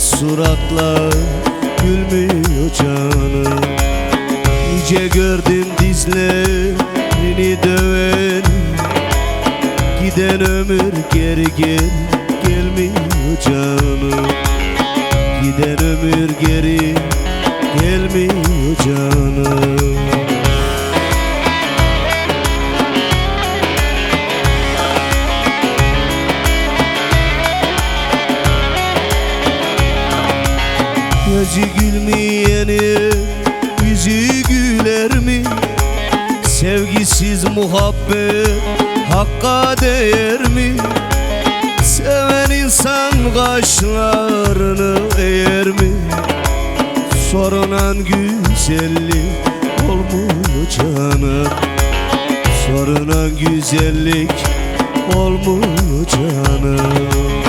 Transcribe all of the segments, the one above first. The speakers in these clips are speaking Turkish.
suratlar gülmüyor canım. Nice gördüm dizlerini döven. Giden ömür geri gel gelmiyor canım. Giden ömür geri gelmiyor canım Gözü gülmeyeni yüzü güler mi? Sevgisiz muhabbet hakka değer mi? Seven insan kaşlarını eğer mi? Sorunan güzellik olmuyor canım Sorunan güzellik olmuyor canım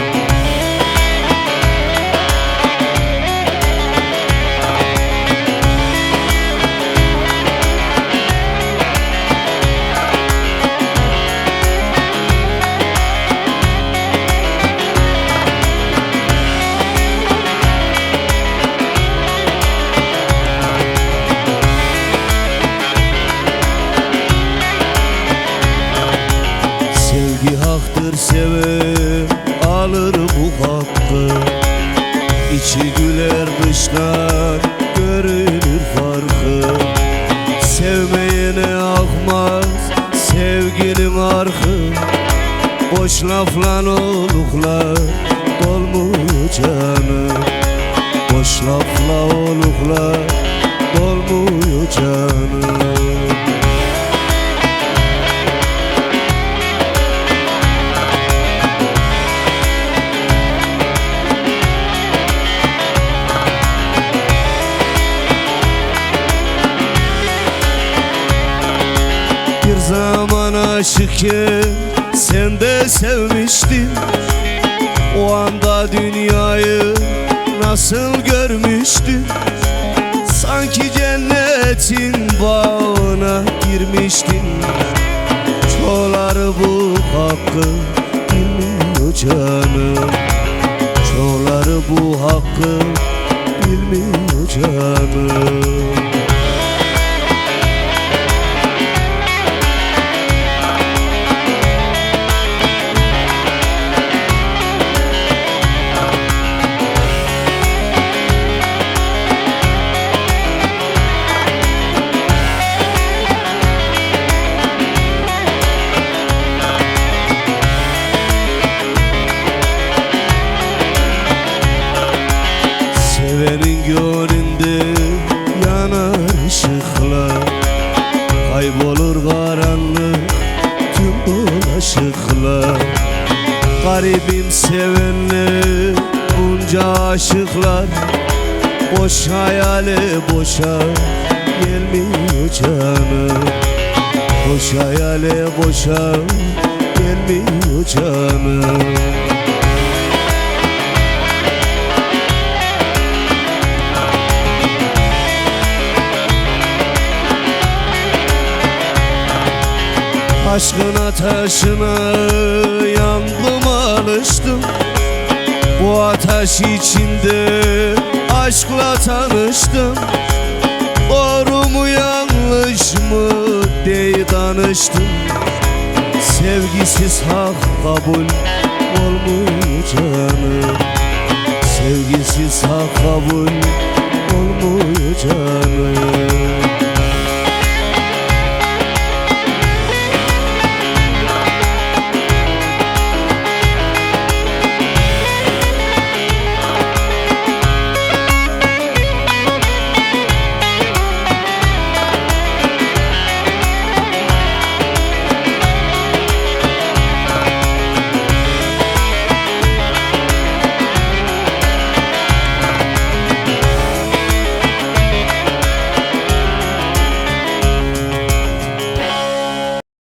hakkı İçi güler dıştan görünür farkı. Sevmeyene akmaz sevginin arkı Boş laflan oluklar dolmuyor canım Boş lafla oluklar zaman aşıkken sen de sevmiştin. O anda dünyayı nasıl görmüştün? Sanki cennetin bağına girmiştin. Çoğları bu hakkı bilmiyor canım. Çoğları bu hakkı bilmiyor canım dolaşıklar Garibim sevenler bunca aşıklar Boş hayale boşa gelmiyor canım. Boş hayale boşa gelmiyor canım Aşkın ateşine yandım alıştım. Bu ateş içinde aşkla tanıştım. Doğru mu yanlış mı diye danıştım. Sevgisiz hak kabul olmuyor